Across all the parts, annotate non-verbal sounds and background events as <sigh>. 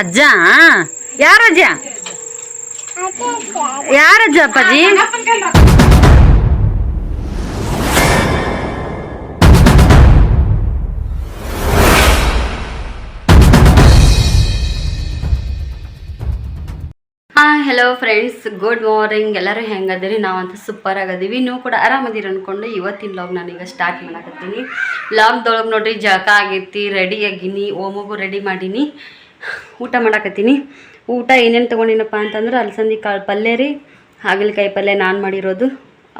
ಅಜ್ಜ? ಯಾರಜ್ಜ ಯಾರಜ್ಜ ಅಪ್ಪಾಜಿ? Hello hello friends good morning ಎಲ್ಲರೂ ಹೆಂಗದಿರಿ? ನಾವಂತೂ ಸೂಪರ್ ಆಗದೀವಿ. ನೀವು ಕೂಡ ಆರಾಮದಿರಿ ಅಂದ್ಕೊಂಡು ಇವತ್ತಿನ ಲಾಗ್ ನಾನೀಗ ಸ್ಟಾರ್ಟ್ ಮಾಡಕತ್ತೀನಿ. ಲಾಗ್ದೊಳಗೆ ನೋಡ್ರಿ, ಜಳಕ ಆಗೈತಿ ರೆಡಿ ಆಗೀನಿ, ಓಮಗು ರೆಡಿ ಮಾಡೀನಿ. ಊಟ ಮಾಡಕತ್ತೀನಿ. ಊಟ ಏನೇನು ತೊಗೊಂಡಿನಪ್ಪ ಅಂತಂದ್ರೆ ಅಲಸಂದಿ ಕಾಳು ಪಲ್ಯ ರೀ, ಹಾಗಲಕಾಯಿ ಪಲ್ಯ ನಾನು ಮಾಡಿರೋದು.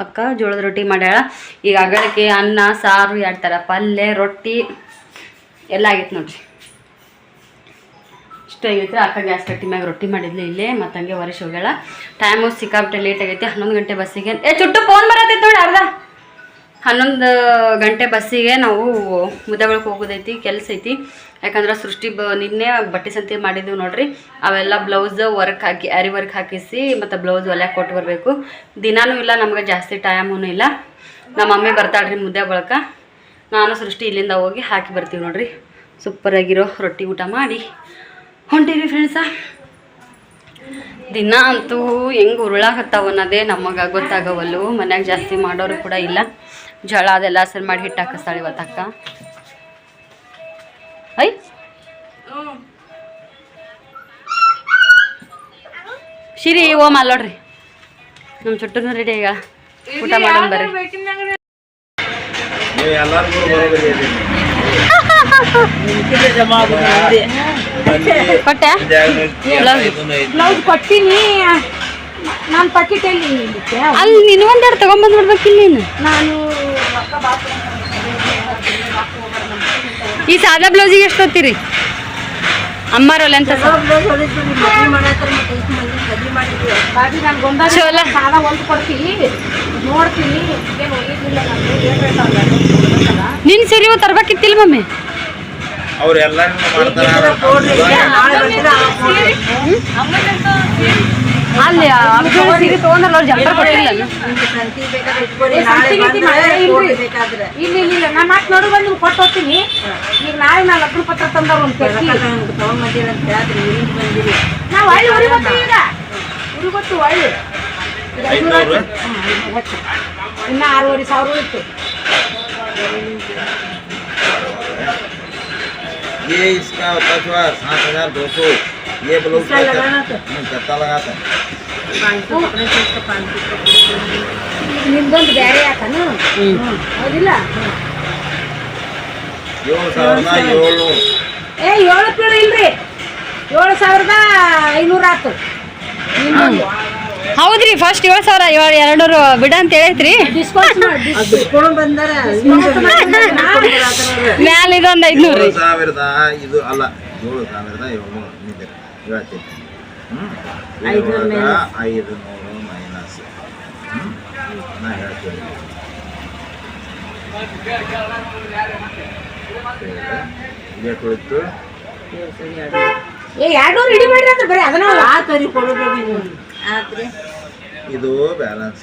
ಅಕ್ಕ ಜೋಳದ ರೊಟ್ಟಿ ಮಾಡ್ಯಾಳ. ಈಗ ಅಗಳಕ್ಕೆ ಅನ್ನ, ಸಾರು ಎರಡು ಥರ ಪಲ್ಯ, ರೊಟ್ಟಿ ಎಲ್ಲ ಆಗೈತೆ ನೋಡ್ರಿ. ಇಷ್ಟ ಆಗೈತೆ, ಅಕ್ಕ ಗ್ಯಾಸ್ ಕಟ್ಟಿ ಮ್ಯಾಗ ರೊಟ್ಟಿ ಮಾಡಿದ್ಲು ಇಲ್ಲೇ, ಮತ್ತು ಹಂಗೆ ವರ್ಷ ಹೋಗ್ಯಾಳ. ಟೈಮು ಸಿಕ್ಕಾಬಿಟ್ಟೆ ಲೇಟ್ ಆಗೈತೆ, ಹನ್ನೊಂದು ಗಂಟೆ ಬಸ್ಸಿಗೆ. ಏ, ಚುಟ್ಟು ಫೋನ್ ಬರತ್ತೈತೆ ನೋಡಿ ಅರ್ಧ. ಹನ್ನೊಂದು ಗಂಟೆ ಬಸ್ಸಿಗೆ ನಾವು ಮುದ್ದೆಗಳಿಗೆ ಹೋಗೋದೈತಿ, ಕೆಲಸ ಐತಿ. ಯಾಕಂದ್ರೆ ಸೃಷ್ಟಿ ಬ, ನಿನ್ನೆ ಬಟ್ಟೆ ಸಂತೆ ಮಾಡಿದ್ದೀವಿ ನೋಡ್ರಿ. ಅವೆಲ್ಲ ಬ್ಲೌಸ್ ವರ್ಕ್ ಹಾಕಿ ಅರಿ ವರ್ಕ್ ಹಾಕಿಸಿ, ಮತ್ತು ಬ್ಲೌಸ್ ಒಲೆ ಕೊಟ್ಟು ಬರಬೇಕು. ದಿನಾನೂ ಇಲ್ಲ, ನಮ್ಗೆ ಜಾಸ್ತಿ ಟೈಮೂ ಇಲ್ಲ. ನಮ್ಮ ಮಮ್ಮಿ ಬರ್ತಾಳ್ರಿ ಮುದ್ದೆ ಬಳಕ ನಾನು ಸೃಷ್ಟಿ ಇಲ್ಲಿಂದ ಹೋಗಿ ಹಾಕಿ ಬರ್ತೀವಿ ನೋಡ್ರಿ. ಸೂಪರಾಗಿರೋ ರೊಟ್ಟಿ ಊಟ ಮಾಡಿ. ಹೊಂಟೀವಿ ಫ್ರೆಂಡ್ಸ ದಿನ ಅಂತೂ ಹೆಂಗೆ ಉರುಳಾಗತ್ತಾವ ಅನ್ನೋದೇ ನಮಗೆ ಗೊತ್ತಾಗವಲ್ಲು ಮನ್ಯಾಗ ಜಾಸ್ತಿ ಮಾಡೋರು ಕೂಡ ಇಲ್ಲ. ಜಳ ಅದೆಲ್ಲ ಸರಿ ಮಾಡಿ ಹಿಟ್ಟು ಹಾಕಿಸ್ತಾಳೆ ಇವತ್ತಕ್ಕ ಐ. ಶಿರಿ ಓಮ್ ಅಲ್ಲೋಡ್ರಿ ನಮ್ಮ ಚುಟ್ಟನು ರೆಡಿ ಈಗ. ಊಟ ಮಾಡೋಣ ಬರ್ರಿ. ಕೊಟ್ಟೆ? ಬ್ಲೌಸ್. ಕೊಟ್ಟಿನಿ. ನಾನು ಪಕ್ಕಿಟಲ್ಲಿ ಅಲ್ಲಿ ನೀನು. ನೀನು ಈ ಸಾದಾ ಬ್ಲೌಸಿಗೆ ಎಷ್ಟು ಹೋಗ್ತೀರಿ ಅಮ್ಮಾರಲ್ಲ ಅಂತ ನಿನ್ ಚಲೋ. ಸೀರೆ ತರ್ಬೇಕಿತ್ತಿಲ್ಲ ಮಮ್ಮಿ? ಅವ್ರೆಲ್ಲ ಮಾಡ್ತಾರ. ಅಮ್ಮಾರ ಸೀರೆ ತೊಗೊಂಡಲ್ಲ ಅವ್ರು ಜಂಪರ್ ಕೊಟ್ಟಿಲ್ಲ ಇಲ್ಲ ಇಲ್ಲ ಇಲ್ಲ ನಾ ಮತ್ತೆ ನೋಡು ಬಂದು ಕೊಟ್ಟು ಹೋಗ್ತೀನಿ ಈಗ ನಾಳೆ ನಾ ಲಗ್ನ ಪತ್ರ ತಂದವ್ರು ಒಂದು ತೆಗಿ ನಾವು ಒಳ್ಳೆ ಉರಿ ಗೊತ್ತು ಈಗ ಉರಿ ಗೊತ್ತು ಒಳ್ಳೆ ಈಗ ಐನೂರು ಐನೂರು? ಆಯ್ತು. ಹ್ಮ್, ಒಟ್ಟು. ಇನ್ನ ಆರೂವರೆ ಸಾವಿರ ಇತ್ತು ये इसका बस हुआ सात हजार दो सौ ये ब्लाउज का कितना लगा था ನಿಮ್ದೊಂದು ಬೇರೆ ಯಾಕನು ಹೌದಿಲ್ಲ ಏಳು ಸಾವಿರದ ಏಳ್ನೂರು ಏ ಏಳು ಪೀಳು ಇಲ್ರಿ ಏಳು ಸಾವಿರದ ಐನೂರು ಆತು ನಿಮ್ದೊಂದು ಹೌದ್ರಿ ಫಸ್ಟ್ ಏಳು ಸಾವಿರ ಏಳು ಎರಡೂರು ಬಿಡ ಅಂತ ಹೇಳೈತ್ರಿ ಡಿಸ್ಕೌಂಟ್ ಮಾಡಿ ಮ್ಯಾಲ ಇದೊಂದು ಐದ್ನೂರು ಏಳು ಸಾವಿರದ ಇದು ಅಲ್ಲ ಏಳು ಸಾವಿರದ ಏಳ್ನೂರು ಹ್ಞೂ ಐದು ನೂರು ಮೈನಸ್ ಹ್ಞೂ ನಾ ಹೇಳ್ತೀನಿ. ಇದೇ ಕುಳಿತು. ಏ ಎರಡ್ನೂರು ರೆಡಿ ಮಾಡ್ರಿ ಅಂದ್ರೆ ಬರೀ ಅದನ್ನ ಇದು ಬ್ಯಾಲೆನ್ಸ್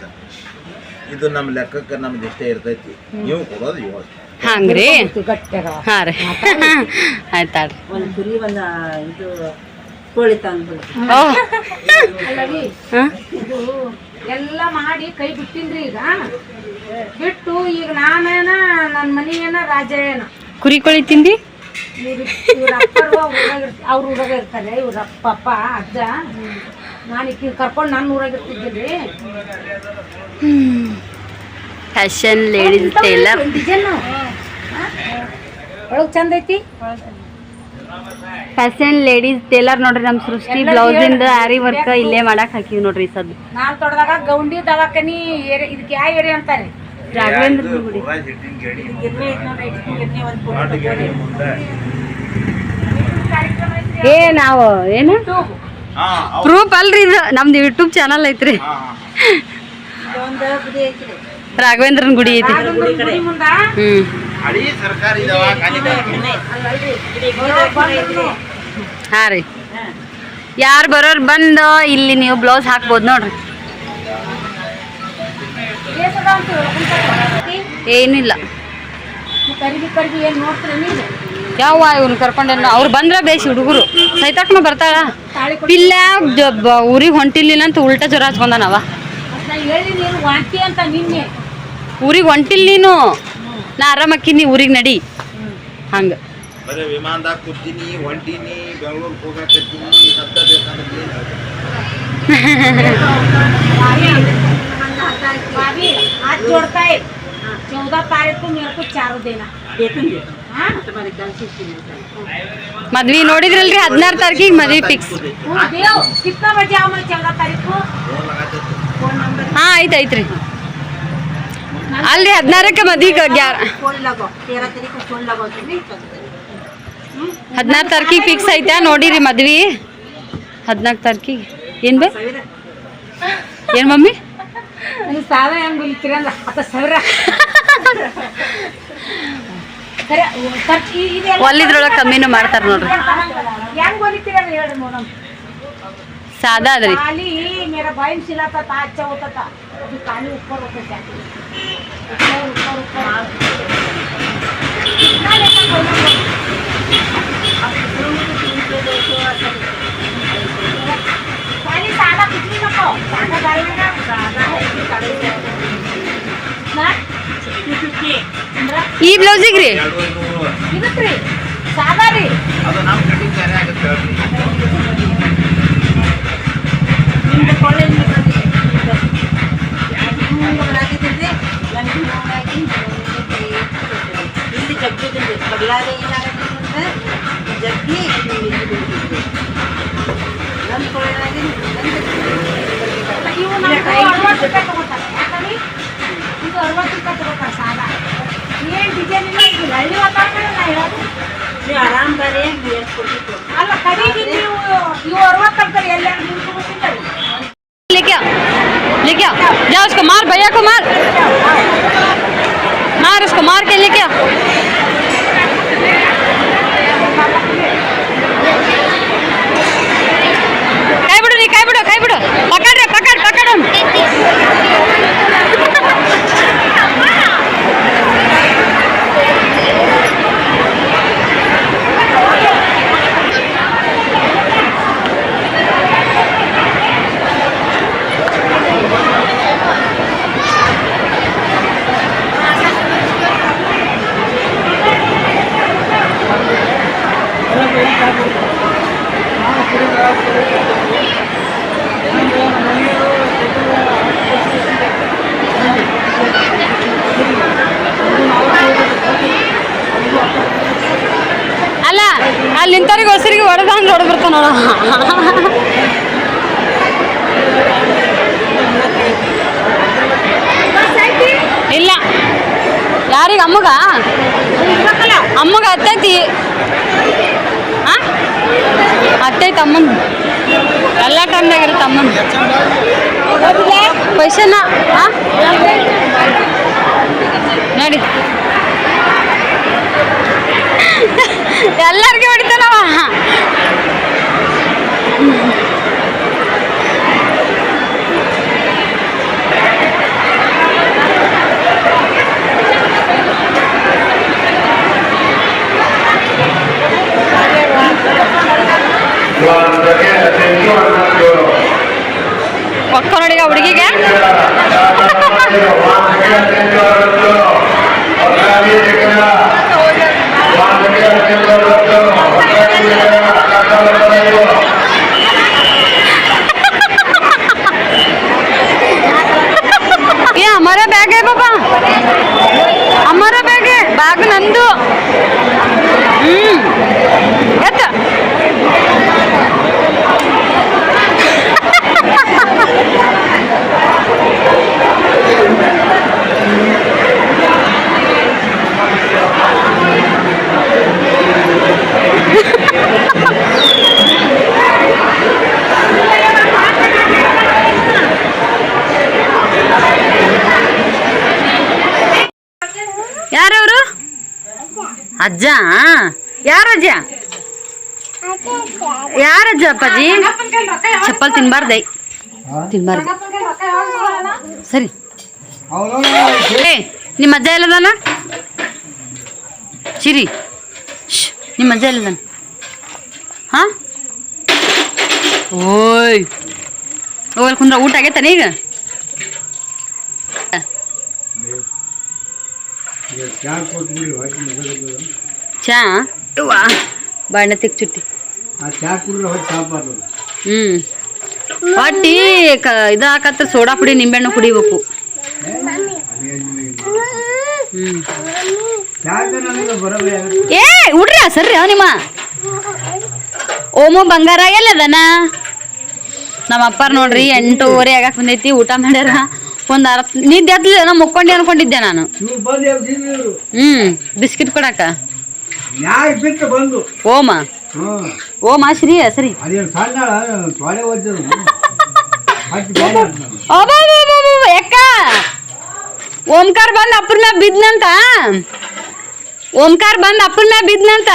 ಇದು ನಮ್ಮ ಲೆಕ್ಕಕ್ಕೆ ನಮ್ಗೆ ಇಷ್ಟೇ ಇರ್ತೈತಿ. ನೀವು ಕೊಡೋದು ಏಳು ಹಂಗ್ರಿ? ಗಟ್ಟಿಯಾಗ ಹಾಂ ರೀ. ಆಯ್ತಾಳ್ರಿ ಒಂದು ಕುರಿ ಒಂದು ಇದು ಕೋಳಿ ತಂದು ಓ ಅಲ್ಲರಿ ಇದು ಎಲ್ಲ ಮಾಡಿ ಕೈ ಬಿಟ್ಟಿನ್ರಿ ಈಗ. ಬಿಟ್ಟು ಈಗ ನಾನೇನ ನನ್ನ ಮನಿ ಏನ ರಾಜ ಏನ ಕುರಿ ಕೋಳಿ ತಿಂದಿ? ಇವ್ರ ಅಪ್ಪರು ಅವ್ರ ಊರಾಗ ಇರ್ತಾರೆ ಇವ್ರ ಅಪ್ಪ ಅಪ್ಪ ಅಜ್ಜ. ನಾನು ಈಗ ಕರ್ಕೊಂಡು ನನ್ನ ಊರಾಗ ಇರ್ತಿದ್ದೀನಿ ಫ್ಯಾಷನ್ ಲೇಡೀಸ್ ಟೇಲರ್ ಡಿಸೈನ್ ಒಳಗೆ ಚಂದ ಐತಿ. ಫ್ಯಾಷನ್ ಲೇಡೀಸ್ ಟೇಲರ್ ನೋಡ್ರಿ ನಮ್ಮ ಸೃಷ್ಟಿ ಬ್ಲೌಸಿಂದ ಆರಿ ವರ್ಕ್ ಇಲ್ಲೇ ಮಾಡಕ್ ಹಾಕಿವಿ ನೋಡ್ರಿ ಸದ್ ನಾನು ತೊಡದಾಗ ಗೌಂಡಿ ದವಾಖಾನಿ ಏರಿ ಇದಕ್ಕೆ ಯಾವ ಏರಿಯಾ ಅಂತಾರೆ? ರಾಘವೇಂದ್ರ ಗುಡಿ. ಏ ನಾವು ಏನು? ಹಾ ಪ್ರೂಫ್ ಅಲ್ರಿ ಇದು. ನಮ್ದು ಯೂಟ್ಯೂಬ್ ಚಾನಲ್ ಐತ್ರಿ. ಹಾ ಒಂದು ಬುದಿ ಐತಿ ರಾಘವೇಂದ್ರನ್ ಗುಡಿ ಐತಿ ಗುಡಿ ಮುಂದ ಹ್ಮ್. ಹಳಿ ಸರ್ಕಾರಿ ಹಾ ರೀ. ಯಾರು ಬರೋರು ಬಂದು ಇಲ್ಲಿ ನೀವು ಬ್ಲೌಸ್ ಹಾಕ್ಬೋದು ನೋಡ್ರಿ. ಏನಿಲ್ಲ ಯಾವ ಇವ್ನು ಕರ್ಕೊಂಡೇನು ಅವ್ರು ಬಂದ್ರೆ ಬೇಸ್ ಹುಡುಗರು. ಸೈತಾಕ್ನು ಬರ್ತಾಳ. ಇಲ್ಲ ಪಿಲ್ಲ ಊರಿಗೆ ಹೊಂಟಿಲ್ಲ ಅಂತ ಉಲ್ಟಾ ಜ್ವರ ಹಚ್ಕೊಂಡನವ. ಹೇಳಿ ನೀನು ವಾಂತಿ ಅಂತ ನಿನ್ನೆ. ಊರಿಗೆ ಹೊಂಟಿಲ್ ನೀನು. ನಾ ಆರಾಮಕ್ಕಿನಿ ಊರಿಗೆ ನಡಿ ಹಂಗ ಬರೀ ವಿಮಾನದಾಗ ಕೂತೀನಿ ಹೊಂಟೀನಿ ಬೆಂಗಳೂರಿಗೆ ಹೋಗಕತ್ತೀನಿ ಸತ್ತ ಬೇಕಂದ್ರೆ ಏನು भाभी हाथ जोड़ता है चौदह तारीख को मेरे को चारों देना ಬೇಕಂದ್ರೆ हाँ तुम्हारे कल से सीना ಮದ್ವಿ ನೋಡಿದ್ರಲ್ರಿ ಹದಿನಾರು ತಾರೀಕಿಗೆ ಮದ್ವಿ ಫಿಕ್ಸ್ वो देव कितना बजे आओ मैं चौदह तारीख को ಫೋನ್ ಲಗಾತೈತಿ फोन नंबर ಹಾ ಐತ್ ಐತ್ರಿ ಅಲ್ಲಿ ಹದಿನಾರಕ್ಕೆ ಮದಿಗೆ ಗ್ಯಾರ ಹದಿನಾರು ತಾರೀಕಿಗೆ ಫಿಕ್ಸ್ ಐತೆ ನೋಡಿರಿ ಮದ್ವೆ. ಹದಿನಾಲ್ಕು ತಾರೀಕಿಗೆ. ಏನು ಬೇ? ಏನು ಮಮ್ಮಿ? ಒಲ್ಲಿದ್ರೊಳಗೆ ಕಮ್ಮಿನೂ ಮಾಡ್ತಾರೆ ನೋಡ್ರಿ. ಸಾದಾ ಅದ್ರಿ. ಈ ಬ್ಲೌಸಿಗೆ ರೀ ಇದಕ್ಕೆ ಸಾದಾ ರೀ ಅದು ನಮ್ಮ ಕಟಿಂಗ್ ಆಗುತ್ತೆ ನಿಮ್ದು ಕಾಲೇಜ್ ಇಲ್ಲಿ ಜಗ್ಗಿದ್ರೆ ಬದಲಾದ ಏನಾಗುತ್ತೆ ಜಗ್ಗಿ ನನ್ನ ಕೊಳ್ಳೆನಾಗಿ ಇವು ನಮ್ಗೆ ಅರವತ್ತು ರೂಪಾಯಿ ತಗೋತಾರೆ ಯಾಕಂದ್ರೆ ಇದು ಅರವತ್ತು ರೂಪಾಯಿ ತಗೋತಾರೆ ಸಾದಾ ಏನು ಡಿಸೈನ್ ಇಲ್ಲ ಇದು ಹಳ್ಳಿ ವಾತಾವರಣ ನಾ ಹೇಳೋದು ನೀವು ಆರಾಮ್ ಬರೀ ಹೇಳ್ಕೊಡ್ಬೇಕು ಅಲ್ಲ ಕಡಿಗೆ ನೀವು ಇವು ಅರವತ್ತು ಅಂತಾರೆ ಎಲ್ಲರೂ ನೀವು ತಗೋತಿದ್ದಾರೆ लेके आओ लेके आओ जा उसको मार भैया को मार मार इस मार के लेके ಹತ್ತೈತಿ ಅಮ್ಮನ್ ಎಲ್ಲ ಟೈಮ್ದಾಗ ಇರುತ್ತೆ ಅಮ್ಮನ್ ಪೈಸನ ಆ? ನೋಡಿ. ಎಲ್ಲರಿಗೂ ಹೊಡಿತಾನವ. ಒಕ್ಕ ನೋಡಿ ಹುಡುಗಿಗೆ. <laughs> <laughs> ಅಜ್ಜ? ಯಾರು ಯಾರಜ್ಜ ಅಪ್ಪಾಜಿ? ಚಪ್ಪಲ್ ತಿನ್ಬಾರ್ದೈ. ತಿನ್ಬಾರ್ದು. ಸರಿ. ಏ ನಿಮ್ಮ ಅಜ್ಜ ಎಲ್ಲದಾನ? ಚಿರಿ. ನಿಮ್ಮ ಅಜ್ಜ ಎಲ್ಲದಾನ? ಹಾ? ಓಯ್. ಹೋಗಲ್ ಕುಂದ್ರ ಊಟ ಆಗೈತಾನೆ ಈಗ? ಚಾ? ವಾ ಬಾಣ ತೆಗ್ ಚುಟ್ಟಿ. ಹ್ಞೂ ಹೊಟ್ಟಿ ಕ ಇದು ಹಾಕತ್ರ ಸೋಡಾ ಪುಡಿ ನಿಂಬೆಹಣ್ಣು ಕುಡಿಬೇಕು ಹ್ಞೂ ಏ? ಉಡ್ರಿ ಸರ್ರಿ ನಿಮ್ಮ. ಓಮು ಬಂಗಾರ ಎಲ್ಲದನ ನಮ್ಮ ಅಪ್ಪಾರ ನೋಡ್ರಿ ಎಂಟೂವರೆ ಆಗಕ್ಕೆ ಬಂದೈತಿ ಊಟ ಮಾಡ್ಯಾರ. ಒಂದು ಅರ್ಧ ನಿದ್ದೆ ಹತ್ಲಿಲ್ಲ ನಾ ಮುಕ್ಕೊಂಡೆ ಅನ್ಕೊಂಡಿದ್ದೆ ನಾನು. ಹ್ಞೂ ಬಿಸ್ಕಿಟ್ ಕೊಡಾಕ. ನ್ಯಾಯ ಬಿಟ್ಟು ಬಂದು. ಓಮ. ಹ್ಮ್ ಓಮ ಶ್ರೀ ಸರಿ ಅದೇನು ಸಣ್ಣ ತೊಳೆ. ಅಬ್ಬಬ್ಬಬ್ಬಬ್ಬ, ಯಾಕ? ಓಂಕಾರ ಬಂದ್ ಅಪ್ಪನ ಮ್ಯಾಗ ಬಿದ್ನಂತ? ಓಂಕಾರ ಬಂದ್ ಅಪ್ಪನ ಮ್ಯಾಗ ಬಿದ್ನಂತ?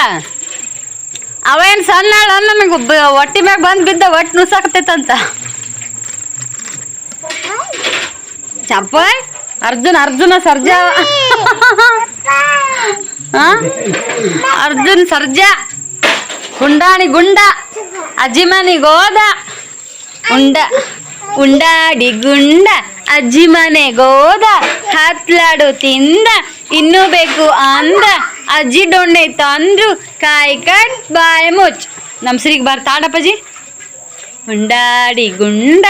ಅವ ಅವೇನ್ ಸಣ್ಣ ನಮಗೆ ಹೊಟ್ಟಿ ಮ್ಯಾಗ ಬಂದ್ ಬಿದ್ದ ಒಟ್ಟು ನುಸಾಕ್ತೈತಂತ. ಚಪ್ಪ ಅರ್ಜುನ್ ಅರ್ಜುನ ಸರ್ಜಾ? ಅರ್ಜುನ್ ಸರ್ಜಾ ಗುಂಡಾಣಿ ಗುಂಡ, ಅಜಿಮನಿ ಗೋದ, ಉಂಡ, ಉಂಡಾಡಿ ಗುಂಡ ಅಜ್ಜಿ ಮನೆ ಗೋದ, ಹತ್ಲಾಡು ತಿಂದ, ಇನ್ನು ಬೇಕು ಅಂದ, ಅಜ್ಜಿ ಡೊಣ್ಣೆ ತಂದ್ರು ಕಾಯಿ ಕಟ್ ಬಾಯಿ ಮುಚ್ಚ. ನಮ್ಮ ಸಿರಿಗೆ ಬರ್ತಾಡಪ್ಪಜಿ ಉಂಡಾಡಿ ಗುಂಡ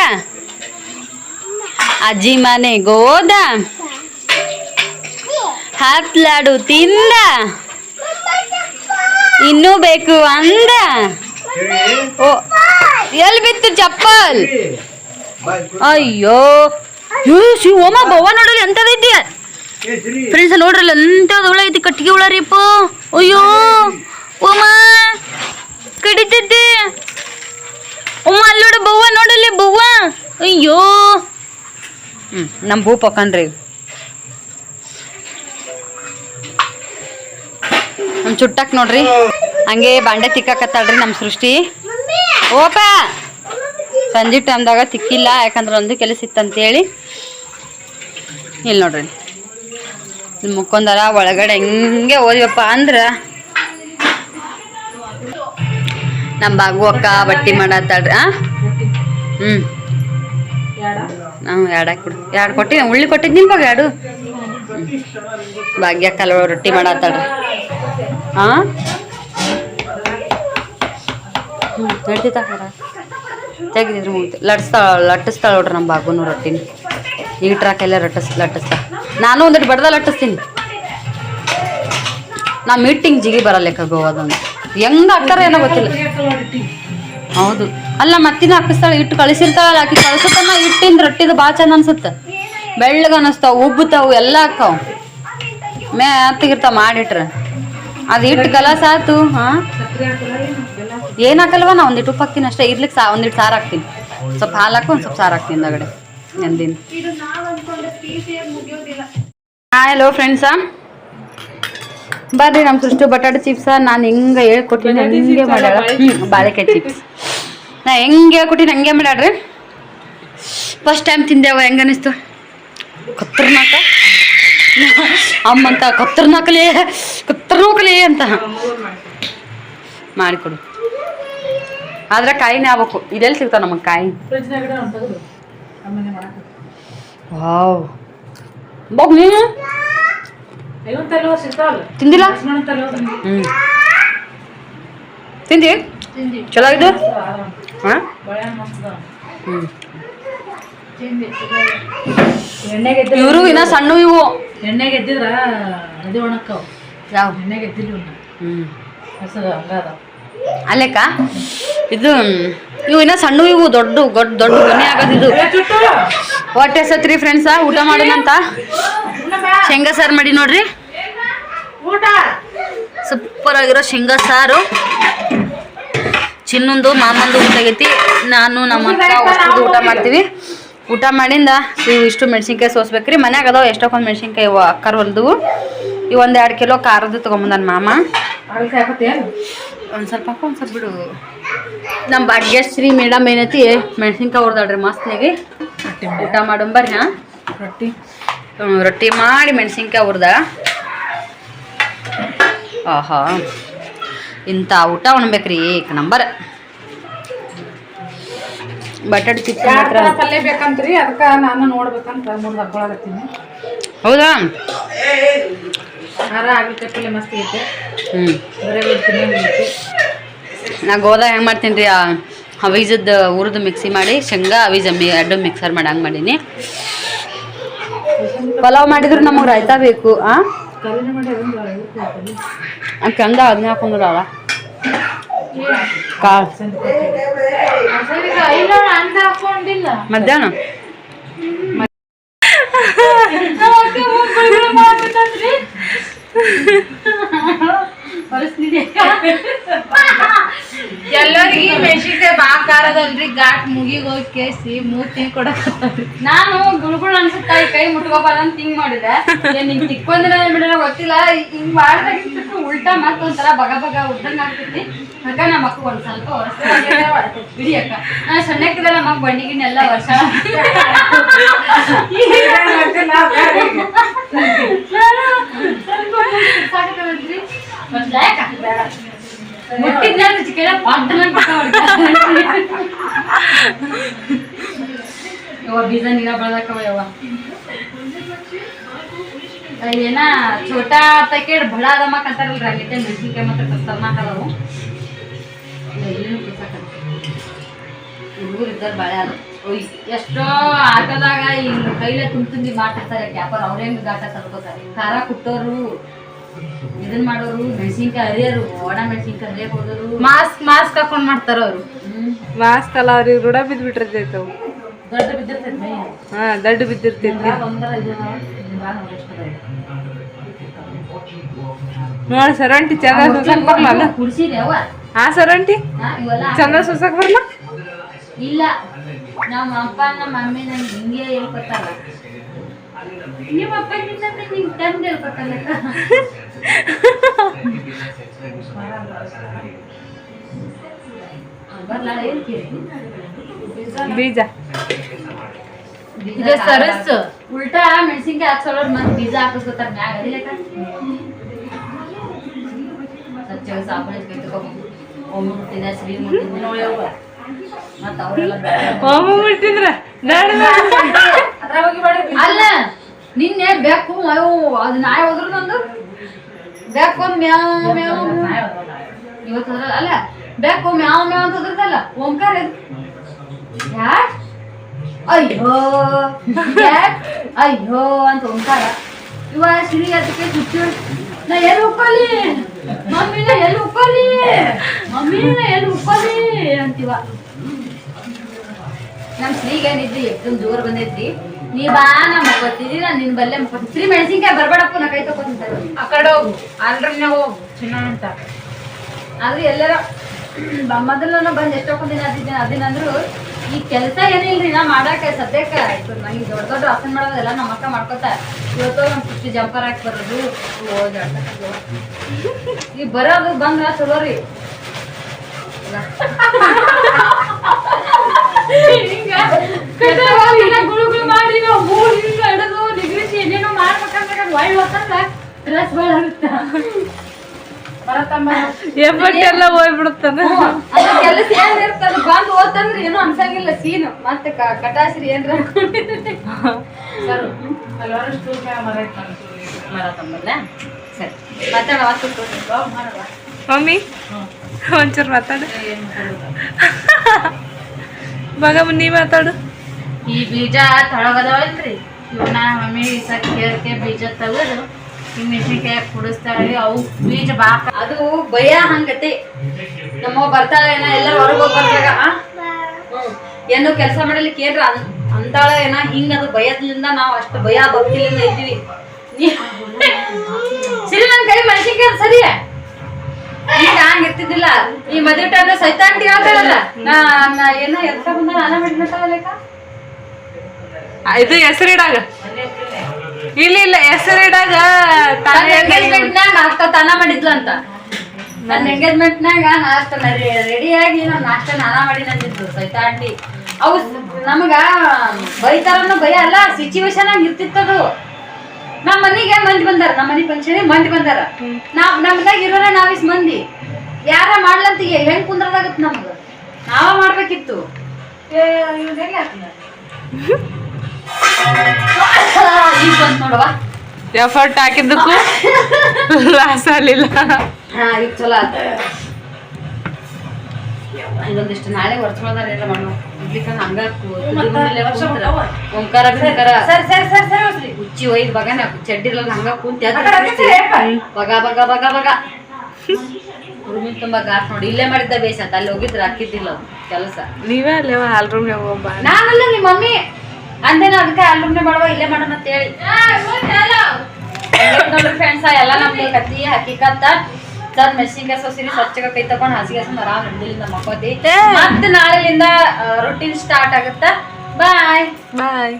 ಅಜ್ಜಿ ಮನೆ ಗೋದ ಹತ್ಲಾಡು ತಿಂದ. ಇನ್ನೂ ಬೇಕು ಅಂದ. ಓ ಎಲ್ಲಿ ಬಿತ್ತು ಚಪ್ಪಲ್? ಅಯ್ಯೋ. ಶಿವ ಓಮ ಬವ್ವ ನೋಡಲಿ ಎಂತದೈತಿ ಫ್ರೆಂಡ್ಸ್ ನೋಡ್ರಲ್ಲ ಎಂತದ ಹುಳ ಐತಿ, ಕಟ್ಟಿಗೆ ಹುಳ ರೀಪ ಅಯ್ಯೋ ಓಮ ಕಡಿತೈತಿ ಓಮ ಅಲ್ಲಿ ನೋಡು, ಬವ್ವ ನೋಡಲಿ ಬವ್ವ. ಅಯ್ಯೋ. ಹ್ಮ್ ನಮ್ಮ ಭೂ ನಮ್ಮ ಚುಟ್ಟಕ್ ನೋಡ್ರಿ. ಹಂಗೆ ಬಾಂಡೆ ತಿಕ್ಕಾಕತ್ತಾಳ್ರಿ ನಮ್ಮ ಸೃಷ್ಟಿ. ಓಪ! ಸಂಜೆ ಟೈಮ್ದಾಗ ತಿಕ್ಕಿಲ್ಲ, ಯಾಕಂದ್ರೆ ಒಂದು ಕೆಲಸ ಇತ್ತಂತೇಳಿ. ಇಲ್ಲಿ ನೋಡ್ರಿ. ಮುಕ್ಕೊಂದರ ಒಳಗಡೆ ಹೆಂಗೆ ಓದಿವಪ್ಪ ಅಂದ್ರೆ. ನಮ್ಮ ಬಾಗು ಅಕ್ಕ ಬಟ್ಟಿ ಮಾಡತ್ತಾಳ್ರಿ ಹ್ಮ್. ಹ್ಞೂ ನಾವು ಎರಡು ಹಾಕ್ಬಿಡು. ಎರಡು ಕೊಟ್ಟಿ ಉಳ್ಳಿ ಕೊಟ್ಟಿದ್ದು ನಿಮ್ಗೆ ಎರಡು ಭಾಗ್ಯ ಕಲ್ ರೊಟ್ಟಿ ಮಾಡತ್ತಾಳ್ರಿ. ಹಾಂ ಹ್ಞೂ ಮುಗಿತು ಲಟ್ಸ್ತಾ ಲಟ್ಟಿಸ್ತಾಳ ನೋಡ್ರಿ ನಮ್ಮ ಬಾಗುನು ರೊಟ್ಟಿನ. ಈಟ್ರಾಕೆಲ್ಲ ಲಟ್ಟಿಸ್ ಲಟ್ಟಿಸ್ತಾ. ನಾನು ಒಂದಿಟ್ಟು ಬಡ್ದ ಲಟ್ಟಿಸ್ತೀನಿ. ನಾ ಮೀಟಿಂಗ್ ಜಿಗಿ ಬರಲ್ಲೇಕ ಗೋವಾದೊಂದು ಹೆಂಗ ಹಾಕ್ತಾರೆ ಏನೋ ಗೊತ್ತಿಲ್ಲ. ಹೌದು. ಅಲ್ಲ ಮತ್ತಿನ ಹಾಕಿಸ್ತಾಳೆ, ಇಟ್ಟು ಕಳಿಸಿರ್ತಾಳಲ್ಲ, ಆಕಿ ಕಳ್ಸತನ ಇಟ್ಟಿಂದ ರೊಟ್ಟಿದ ಭಾಳ ಚಂದ ಅನ್ಸುತ್ತೆ. ಬೆಳ್ಳಗ ಅನಸ್ತಾವ, ಉಬ್ಬುತ್ತಾವು, ಎಲ್ಲ ಹಾಕಾವು ಮೇ ಮಾಡಿಟ್ರೆ. ಅದು ಇಟ್ಟು ಗಲಾಸ್ ಆತು ಹಾ? ಏನ್ ಹಾಕಲ್ವ ನಾ ಒಂದಿಟ್ಟು ಉಪ್ಪು ಹಾಕ್ತೀನಿ ಅಷ್ಟೇ. ಇರ್ಲಿಕ್ಕೆ ಸಾ ಒಂದಿಟ್ಟು ಸಾರು ಹಾಕ್ತೀನಿ. ಸ್ವಲ್ಪ ಹಾಲು ಹಾಕು ಒಂದು ಸ್ವಲ್ಪ ಸಾರು ಹಾಕ್ತೀನಿ ಹಿಂದಗಡೆ. ನೆಂದಿನ ಹಾಂ ಹಲೋ ಫ್ರೆಂಡ್ಸಾ ಬರ್ರಿ ನಮ್ಮ ಸೃಷ್ಟಿ ಬಟಾಟೆ ಚಿಪ್ಸ ನಾನು ಹೆಂಗೆ ಹೇಳ್ಕೊಟ್ಟಿನಿ ಹಂಗೆ ಮಾಡ್ಯಾಳ? ಹ್ಞೂ ಬಾಳೆಕಾಯಿ ಚಿಪ್ಸ್ ನಾ ಹೆಂಗೆ ಹೇಳ್ಕೊಟ್ಟಿನಿ ಹಂಗೆ ಮಾಡ್ಯಾಡ್ರಿ ಫಸ್ಟ್ ಟೈಮ್ ತಿಂದೇವ ಹೆಂಗೆ ಅನಿಸ್ತು? ಕತ್ತರ್ನಾಕ? ಅಮ್ಮಂತ ಕತ್ತರ್ನಾಕಲೇ ಕತ್ತರ್ನಾಕಲೇ ಅಂತ. ಮಾಡಿಕೊಡು. ಆದ್ರೆ ಕಾಯಿನೇ ಆಗ್ಬೇಕು. ಇದೆಲ್ಲಿ ಸಿಗ್ತಾವ ನಮಗೆ ಕಾಯಿ? ವಾವ್. ಬೋಗ್ ನೀನು? ತಿಂದಿಲ್ಲ? ಹ್ಞೂ ತಿಂದಿ? ಚಲೋ ಇದು ಹಾಂ? ಹ್ಞೂ ಇವರು ಇನ್ನ ಸಣ್ಣ ಇವು. ಎಣ್ಣೆಗೆ ಎದ್ದಿದ್ರ ಅದೇ ಒಣಕ್ಕವು ಯಾವ? ಎಣ್ಣೆಗೆ ಎದ್ದಿಲ್ಲ ಇವ್ನ. ಹ್ಞೂ ಹಸದ ಹಂಗಾದ ಅಲ್ಲೇಕ? ಇದು ಇವು ಇನ್ನ ಸಣ್ಣ ಇವು ದೊಡ್ಡ ದೊಡ್ಡ ದೊಡ್ಡ ಮನೆ ಆಗೋದು ಇದು. ಹೊಟ್ಟೆ ಸತ್ರಿ ಫ್ರೆಂಡ್ಸ ಊಟ ಮಾಡೋಣಂತ? ಶೇಂಗಾ ಸಾರು ಮಾಡಿ ನೋಡ್ರಿ. ಊಟ. ಸೂಪರ್ ಆಗಿರೋ ಶೇಂಗಾ ಸಾರು. ಚಿನ್ನೊಂದು ಮಾಮಂದು ಊಟ ಆಗೈತಿ ನಾನು ನಮ್ಮ ಅಕ್ಕ ಊಟ ಮಾಡ್ತೀವಿ. ಊಟ ಮಾಡಿಂದ ಇವು ಇಷ್ಟು ಮೆಣಸಿನ್ಕಾಯಿ ಸೋಸ್ಬೇಕ್ರಿ. ಮನ್ಯಾಗ ಅದಾವ ಎಷ್ಟೊಂದು ಮೆಣಸಿನ್ಕಾಯಿ ಇವು ಅಕ್ಕರ್ ಹೊಲ್ದು. ಇವು ಒಂದು ಎರಡು ಕಿಲೋ ಖಾರದ್ದು ತೊಗೊಂಬಂದನ್ ಮಾಮ. ಒಂದು ಸ್ವಲ್ಪ ಒಂದು ಸ್ವಲ್ಪ ಬಿಡು. ನಮ್ಮ ಭಾಗ್ಯಶ್ರೀ ಮೇಡಮ್ ಏನೈತಿ ಮೆಣಸಿನ್ಕಾಯಿ ಹೊಡ್ದಾಳ್ರಿ ಮಸ್ತ್ನಾಗಿ. ಊಟ ಮಾಡೋಣ ಬರ್ರಿ ಹಾಂ. ರೊಟ್ಟಿ. ರೊಟ್ಟಿ ಮಾಡಿ ಮೆಣಸಿನ್ಕಾಯಿ ಹುರ್ದ. ಆಹಾ. ಇಂಥ ಊಟ ಉಣ್ಬೇಕ್ರಿ ಈಗ ನಂಬರ್. ಬಟಾಟೆ ಚಿಪ್ಸ್ ಮಾತ್ರ. ಪಲ್ಯ ಬೇಕಂತ್ರಿ? ಅದಕ್ಕೆ ನಾನು ನೋಡ್ಬೇಕಂತ ಮುಂದೆ ಹಾಕೊಳಕತ್ತೀನಿ ಹೌದಾ? ಖಾರ ಆಗ್ಲಿಕ್ಕೆ ಪಲ್ಯ ಮಸ್ತ್ ಐತೆ. ಹ್ಞೂ ಬರೇ ಬಿಡ್ತೀನಿ ನಾ ಗೋದಾ ಹೆಂಗೆ ಮಾಡ್ತೀನಿ ರೀ ಅವೀಜದ್ದು ಹುರಿದು ಮಿಕ್ಸಿ ಮಾಡಿ ಶೇಂಗಾ ಅವೀಜ ಮಿ ಎರಡು ಮಿಕ್ಸರ್ ಮಾಡಿ ಹಂಗೆ ಮಾಡೀನಿ. ಪಲಾವ್ ಮಾಡಿದ್ರು ನಮಗೆ ರಾಯ್ತಾ ಬೇಕು ಆ? ಕಂದ ಅದನ್ನ ಹಾಕೊಂಡ್ರಲ್ಲ ಕಾಳು. ಮಧ್ಯಾಹ್ನ? <laughs> <laughs> ಎಲ್ಲರಿಗೆ ಮೆಣಸಿನ್ಕಾಯಿ ಬಾ ಖಾರದಲ್ರಿ ಘಾಟ್ ಮುಗಿಗ್ ಹೋಗಿ ಕೇಸಿ ಮೂತಿ ಕೊಡ ನಾನು ಗುಳ್ಗುಳ್ ಅನ್ಸುತ್ತಾ ಈ ಕೈ ಮುಟ್ಕೋಬಾರ ಅಂತ ಹಿಂಗ್ ಮಾಡಿದೆ. ಏನ್ ಹಿಂಗ್ ತಿಕ್ಕೊಂದಿನ ಬಿಡೋಣ ಗೊತ್ತಿಲ್ಲ. ಹಿಂಗ್ ಮಾಡ್ದಾಗಿಟ್ಟು ಉಲ್ಟಾ ಮತ್ತ ಒಂಥರ ಬಗ ಬಗ ಉದ್ದಂಗ ಆಗ್ತೈತಿ. ಅಕ್ಕ ನಮ್ಮ ಅಕ್ಕ ಒಂದ್ ಸ್ವಲ್ಪ ವರ್ಷ ಬಿಡಿ ಅಕ್ಕ. ನಾ ಸಣ್ಣಕ್ಕಿದ ನಮ್ಮ ಬಂಡಿ ಗಿಣ್ಣ ಎಲ್ಲ ವರ್ಷ? ಬೀಜ ನೀರ ಬೆಳ್ದಾಕವ ಯವ್ವ ಏನ ಛೋಟಾ ಪ್ಯಾಕೆಟ್ ಬಡ ಅದಮ್ಮಕ್ ಅಂತಾರಲ್ರಿ ಹಂಗೈತೆ ಮೆಣಸಿನ್ಕಾಯಿ ಮಾತ್ರ ಖತರ್ನಾಕ್ ಅದಾವು ಎಲ್ಲಿನೂ ಬಾಳೆ ಅದು ಎಷ್ಟೋ ಆಟೋದಾಗ ಕೈಲೇ ತುಂಬ ತುಂಬಿ ಮಾಡ್ತಿರ್ತಾರೆ ಟ್ಯಾಪರ್ ಅವ್ರ ಹೆಂಗ್ ಗಾಟ ತರ್ಕೋತಾರೆ ಖಾರ ಕುಟ್ಟೋರು ಇದನ್ ಮಾಡೋರು ಮೆಣಸಿನ್ಕಾಯಿ ಹರಿಯೋರು ಒಣ ಮೆಣಸಿನ್ಕಾಯಿ ಅರಿಯಕ್ ಹೋದರು. ಮಾಸ್ಕ್ ಮಾಸ್ಕ್ ಹಾಕೊಂಡ್ ಮಾಡ್ತಾರ ಅವ್ರು. ಮಾಸ್ಕ್ ಅಲ್ಲ ಅವ್ರಿಗೆ ರೂಢ ಬಿದ್ದು ಬಿಟ್ಟಿರ್ತೈತೆ ಅವು. ದೊಡ್ಡ ಬಿದ್ದಿರ್ತೈತಿ ಮೈ. ಹಾ ದಡ್ಡ ಬಿದ್ದಿರ್ತೈತಿ. ಒಂದರ ಇದನ್ನ ನೋಡಿ ಸರಂಟಿ ಚಂದ ಸುಸಕ್ ಬರ್ಲಲ್ಲ ಕುಡ್ಸಿರಿ ಅವ್ವ. ಹಾ ಸರಂಟಿ? ಚಂದ ಸುಸಕ್ ಬರಲ್ಲ ಇಲ್ಲ. ನಮ್ಮ ಅಪ್ಪ ನಮ್ಮ ಮಮ್ಮಿ ನನ್ಗೆ ಹಿಂಗೆ ಹೇಳ್ಕೊತಾರ ನಿಮ್ಮ ಅಪ್ಪ ನಿನ್ನ ತಂದೆ ಹೇಳ್ಕೊತಾರ ಬೀಜ. ಇದು ಸರಸ್ ಉಲ್ಟಾ ಮೆಣಸಿನ್ಕಾಯಿ ಹಾಕ್ಸೋರ್ ಮತ್ತೆ ಬೀಜ ಹಾಕಿಸ್ಕೊತಾರ ಮ್ಯಾಗ ಅದಿಲ್ಲಕ ಸಚ್ಚ ಸಾಬಣ ಕೈತಕೋಬೇಕು ಒಮ್ಮೆ ಮುಟ್ಟಿದ ಸಿರಿ ಮುಟ್ಟಿದ ಮತ್ತೆ ಅವರೆಲ್ಲ ಒಮ್ಮ ಮುಟ್ಟಿದ್ರ ನಡ್ ಅಲ್ಲ ನಿನ್ನೆ ಬೆಕ್ಕು ಅವು ಅದು ನಾಯಿ ಹೋದ್ರು ನಂದು. ಬೆಕ್ಕು ಮ್ಯಾವ್ ಮ್ಯಾವ್ ಇವತ್ತು ಅಲ್ಲ ಬ್ಯಾಕ್ ಮ್ಯಾವ್ ಮ್ಯಾವ್ ಅಂತ ಹೋದ್ರದಲ್ಲ ಓಂಕಾರ ಯಾಕ್ ಅಯ್ಯೋ ಯಾಕ್ ಅಯ್ಯೋ ಅಂತ ಓಂಕಾರ. ಇವ ಸಿರಿ ಅದಕ್ಕೆ ಚುಚ್ಚು ನಾ ಎಲ್ಲಿ ಉಪ್ಪಲಿ ಮಮ್ಮಿ ನಾ ಎಲ್ಲಿ ಉಪ್ಪಲಿ ಮಮ್ಮಿ ನಾ ಎಲ್ಲಿ ಉಕ್ಕೋಲಿ ಅಂತೀವ. ನಮ್ ಶ್ರೀಗೆ ಏನಿದ್ರಿ ಎಷ್ಟೊಂದು ಜೋರ್ ಬಂದೈತ್ರಿ. ನೀ ಬಾ ನಾ ಮಕ್ಕೋತಿದ್ರಿ ನಾನು ನಿನ್ ಬಲ್ಲೆ ಫ್ರೀ ಶ್ರೀ ಮೆಣಸಿನ್ಕಾಯಿ ಬರ್ಬೇಡಪ್ಪ ನಾ ಕೈ ತಗೋತಿಂತಾರೆ ಆ ಕಡೆ ಹೋಗು. ಆಲ್ರೆಡಿ ಹೋಗು. ಚಿನ್ನ ಅಂತ ಆದ್ರೆ ಎಲ್ಲರ <clears throat> ಮೊದಲು ಬಂದು ಎಷ್ಟೊಂದು ದಿನ ಅದಿದ್ದೆ ಅದಿನಂದ್ರು ಈ ಕೆಲಸ ಏನಿಲ್ರಿ ನಾ ಮಾಡಕ್ಕೆ ಸದ್ಯಕ್ಕೆ. ನಂಗೆ ದೊಡ್ಡ ದೊಡ್ಡ ಆಸನ್ ಮಾಡೋದೆಲ್ಲ ನಮ್ಮ ಅಕ್ಕ ಮಾಡ್ಕೊತ ಇವತ್ತು ನಮ್ಮ ಪುಷ್ಟಿ ಜಂಪರ್ ಹಾಕಿ ಬರೋದು. ಓದಾಡ್ತಕ್ಕದ್ದು ಈ ಬರೋದು ಬಂದ್ರ ಚಲೋ ರೀ. ಹಿಂಗ. ಗುಳುಗುಳು ಮಾಡಿ ನಾವು ಮೂರ್ ಹಿಂಗ ಹಿಡಿದು ನಿಗ್ರಿಸಿ ಏನೇನೋ ಮಾಡ್ಬೇಕಂದ್ರೆ ಒಳ್ಳೆ ಹೋತಂದ್ರ ಡ್ರೆಸ್ ಭಾಳ ಆಗುತ್ತ ಬರತ್ತಮ್ಮ ಎಬ್ಬಟ್ಟಿ ಎಲ್ಲ ಹೋಗ್ಬಿಡುತ್ತಾನ ಅದು ಕೆಲಸ ಏನ್ ಇರ್ತದ ಬಂದ್ ಓದ್ತಂದ್ರೆ ಏನು ಅನ್ಸಂಗಿಲ್ಲ ಸೀನು ಮತ್ತೆ ಕ- ಕಟಾಸ್ರಿ ಏನ್ರ ಸರ್. ಮಾತಾಡ ಮಮ್ಮಿ ಒಂಚೂರು ಮಾತಾಡು. ಮಗ ನೀ ಮಾತಾಡು. ಈ ಬೀಜ ತೊಳಗದವಲ್ರಿ? ಇವನ್ನ ಮಮ್ಮಿ ಕೇರ್ಕೆ ಬೀಜ ತೆಗೆದು, ಈ ಮೆಣಸಿನ್ಕಾಯಿ ಕುಡಿಸ್ತಾಳೆ. ಅವು ಬೀಜ ಬಾ ಅದು ಭಯ ಹಂಗತಿ. ನಮ್ಮ ಬರ್ತಾಳ ಏನ, ಎಲ್ಲ ಹೊರಗೆ ಬರ್ತಾಗ? ಏನು ಕೆಲಸ ಮಾಡಲಿಕ್ಕೆ ಏನ್ರ ಅಂತಾಳ ಏನ? ಹಿಂಗ ಅದು ಭಯದಿಂದ ನಾವು ಅಷ್ಟು ಭಯ ಭಕ್ತಿಲಿಂದ ಇದ್ದೀವಿ. ಸರಿ ನನ್ ಕೈ ಮೆಣಸಿನ್ಕಾಯಿ ಸರಿ ಈಗ ಹಂಗ ಇರ್ತಿದ್ದಿಲ್ಲ ಈ ಮದುವೆ ಟೈಮ್ ಸೈತಾಂಟಿ ಹೇಳ್ತಾಳಲ್ಲ ನಾ ಏನೋ ಎತ್ತ ಬಂದ ನಾನ ಮಾಡಿದ್ನಂತಾವಲ್ಲೇಕ ಇದು ಹೆಸರಿಡಾಗ. ಇಲ್ಲ ಇಲ್ಲ ಹೆಸರಿಡಾಗ ನನ್ನ ಎಂಗೇಜ್ಮೆಂಟ್ನಾಗ ನಾಷ್ಟ ತಾನ ಮಾಡಿದ್ಲು ಅಂತ. ನನ್ನ ಎಂಗೇಜ್ಮೆಂಟ್ನಾಗ ನಾಷ್ಟ ರೆಡಿಯಾಗಿ ಆಗಿ ನಾನು ನಾಷ್ಟ ನಾನ ಮಾಡಿ ನಂದಿದ್ದು ಸೈತಾ ಆಂಟಿ. ಅವು ನಮಗ ಬೈತಾರನ್ನೋ ಭಯ ಅಲ್ಲ ಸಿಚುವೇಶನ್ ಆಗಿ ಇರ್ತಿತ್ತದು ನಮ್ಮ ಮನೆಗೆ ಮಂದಿ ಬಂದಾರ ನಮ್ಮ ಮನೆ ಫಂಕ್ಷನ್ ಮಂದಿ ಬಂದಾರ. ನಾವ್ ನಮ್ದಾಗ ಇರೋರ ನಾವಿಸ್ ಮಂದಿ. ಯಾರ ಮಾಡ್ಲಂತಿಗೆ ಹೆಂಗ್ ಕುಂದ್ರದಾಗತ್ ನಮ್ದು ನಾವ ಮಾಡ್ಬೇಕಿತ್ತು. ನೋಡವಾ <laughs> ಎಫರ್ಟ್ ಹಾಕಿದ್ದಕ್ಕೂ ಲಾಸ್ ಆಗಲಿಲ್ಲ. ಹಾ ಈಗ ಚಲೋ ಆತ. ಇದೊಂದಿಷ್ಟು ನಾಳೆ ಎಲ್ಲ ಇಡ್ಲಿಕ್ಕ ಹಂಗ ಓಂಕಾರ ಬಿಂಕಾರ ಸರಿ ಸರಿ ಸರಿ ಸರಿ ಉಚ್ಚಿ ಒಯ್ದು ಬಗನ ಚಡ್ಡಿರಲ್ಲ ಹಂಗ ಕುಂತ. ಬಗ ಬಗ ಬಗ ಬಗ. ರೂಮಿನ್ ತುಂಬ ನೋಡಿ. ಇಲ್ಲೇ ಮಾಡಿದ್ದ ಬೇಸ ಅಲ್ಲಿ ಹೋಗಿದ್ರೆ ಹಾಕಿದ್ದಿಲ್ಲ ಕೆಲಸ. ನೀವೇ ಅಲ್ಲೇ ಹಾಲ್ ಹೋಗ್ಬ ನಾನಲ್ಲ ನಿಮ್ಮ ಮಮ್ಮಿ. ಅಂದೇನ ಅದಕ್ಕೆ ಅಲ್ಲುಮ್ನೆ ಮಾಡುವ ಇಲ್ಲೇ ಮಾಡೋಣ ಅಂತ ಹೇಳಿ. ನೋಡ್ರಿ ಫ್ರೆಂಡ್ಸ್ ಎಲ್ಲ ನಮ್ದು ಕತ್ತಿ ಹಕ್ಕಿಕತ್ತ. ಮೆಸಿನ್ ಮೆಣಸಿನ್ಕಾಯಿ ಸೊಸಿರಿ ಸ್ವಚ್ಛಗ ಕೈ ತಗೊಂಡು ಹಸಿ ಹಸ್ಕೊಂಡ್ ಆರಾಮ್ ನಮ್ಮ ಮಕ್ಕೋತಿ ಮತ್ತೆ? ನಾಳೆಲಿಂದ ರೊಟೀನ್ ಸ್ಟಾರ್ಟ್ ಆಗುತ್ತಾ? ಬಾಯ್ ಬಾಯ್